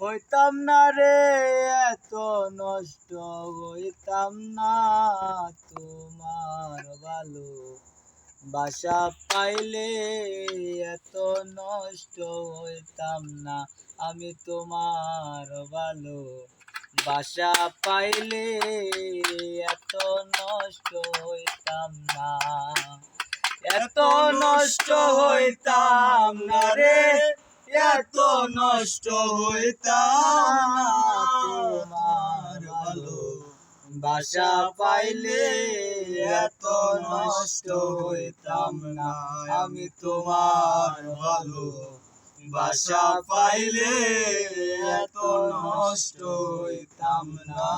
হইতাম না রে, এত নষ্ট হইতাম না। তোমার ভালো বাসা পাইলে এত নষ্ট হইতাম না। আমি তোমার ভালো বাসা পাইলে এত নষ্ট হইতাম না। এত নষ্ট হইতাম না রে। এত নষ্ট হইতাম, তোমার ভালো বাসা পাইলে এত নষ্ট হইতাম না। আমি তোমার ভালো বাসা পাইলে এত নষ্ট হইতাম না।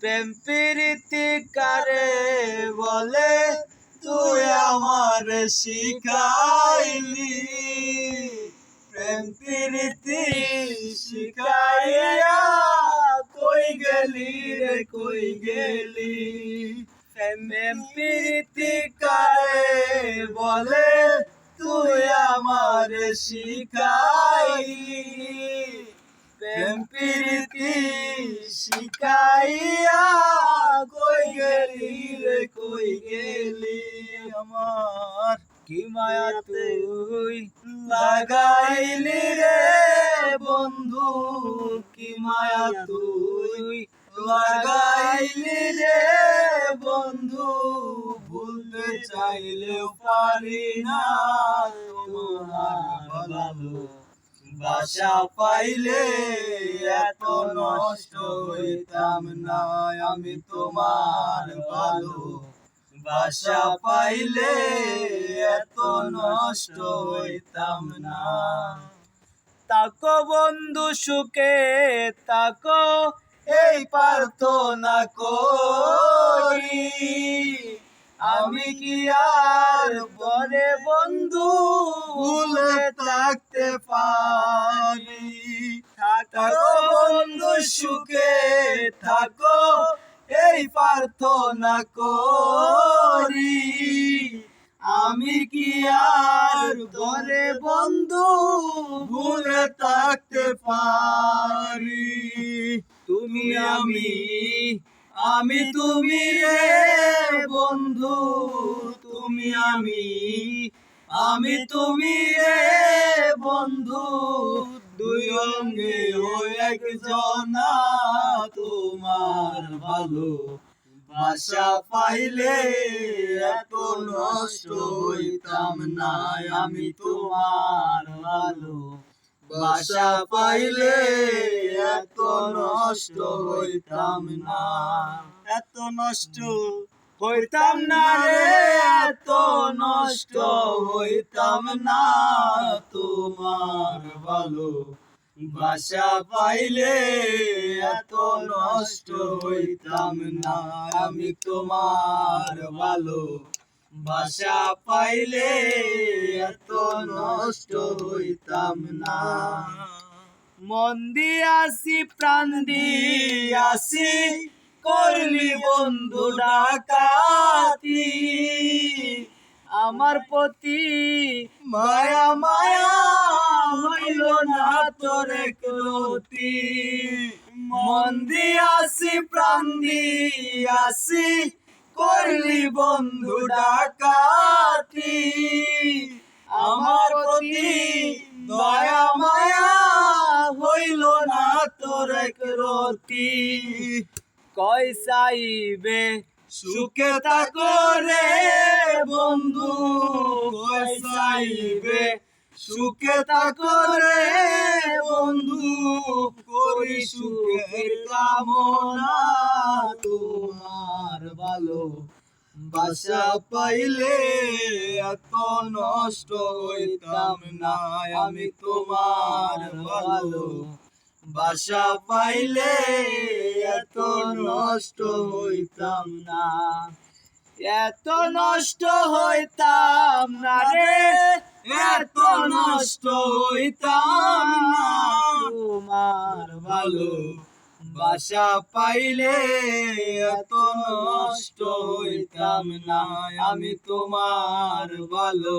প্রেম প্রীতি কারে বলে, তুই আমার শিখাইলি। প্রেম প্রীতি শিখাইয়া কই গেলি রে, কই গেলি? প্রেম প্রীতি কারে বলে, তুই আমার শিখাইলি প্রেম প্রীতি শিখাইয়া কই গেলি রে, কই গেলি আমার? কি মায়া তুই লাগাইলি রে বন্ধু? কি মায়া তুই লাগাইলি রে বন্ধু? ভুলতে চাইলেও পারি না তোমার ভালো বাসা পাইলে এত নষ্ট হইতাম না আমি তোমার ভালো বাসা পাইলে এত নষ্ট হইতাম না। তাকো বন্ধু সুখে, তাকো এই প্রার্থনা করি। আমি কি আর বলে বন্ধু ভুলে থাকতে পারি? থাকো বন্ধু সুখে থাকো প্রার্থনা করি। আমি কি আর বলে বন্ধু ভুলে থাকতে পারি? তুমি আমি আমি তুমি রে বন্ধু। তুমি আমি আমি তুমি রে বন্ধু। দুই অঙ্গে ওই একজনা তোমার ভালো বাসা পাইলে এত নষ্ট হইতাম না, আমি তোমার ভালো বাসা পাইলে এত নষ্ট হইতাম না। এত নষ্ট হইতাম না রে, এত নষ্ট হইতাম না তোমার ভালো। বাসা পাইলে এত নষ্ট হইতাম না, আমি তোমার ভালো। বাসা পাইলে এত নষ্ট হইতাম না। মন দিয়াছি, প্রাণ দিয়াছি, করলি বন্ধু ডাকাতি। আমার প্রতি মায়া মায়া হইল না তোর ক্রতি মন দিয়াছি প্রাণ দিয়াছি করলি বন্ধু ডাকাতি। আমার প্রতি দয়া, মায়া হইল না তোর রতি কয় চাইবে সুখে থাকো রে বন্ধু, কয় চাইবে? সুখে থাকো রে বন্ধু, করি সুখের কামনা তোমার ভালো। বাসা পাইলে এত নষ্ট হইতাম না, আমি তোমার ভালো। বাসা পাইলে এত নষ্ট হইতাম না। এত নষ্ট হইতাম না রে, এত নষ্ট হইতাম তোমার ভালো বাসা পাইলে এত নষ্ট হইতাম না। আমি তোমার ভালো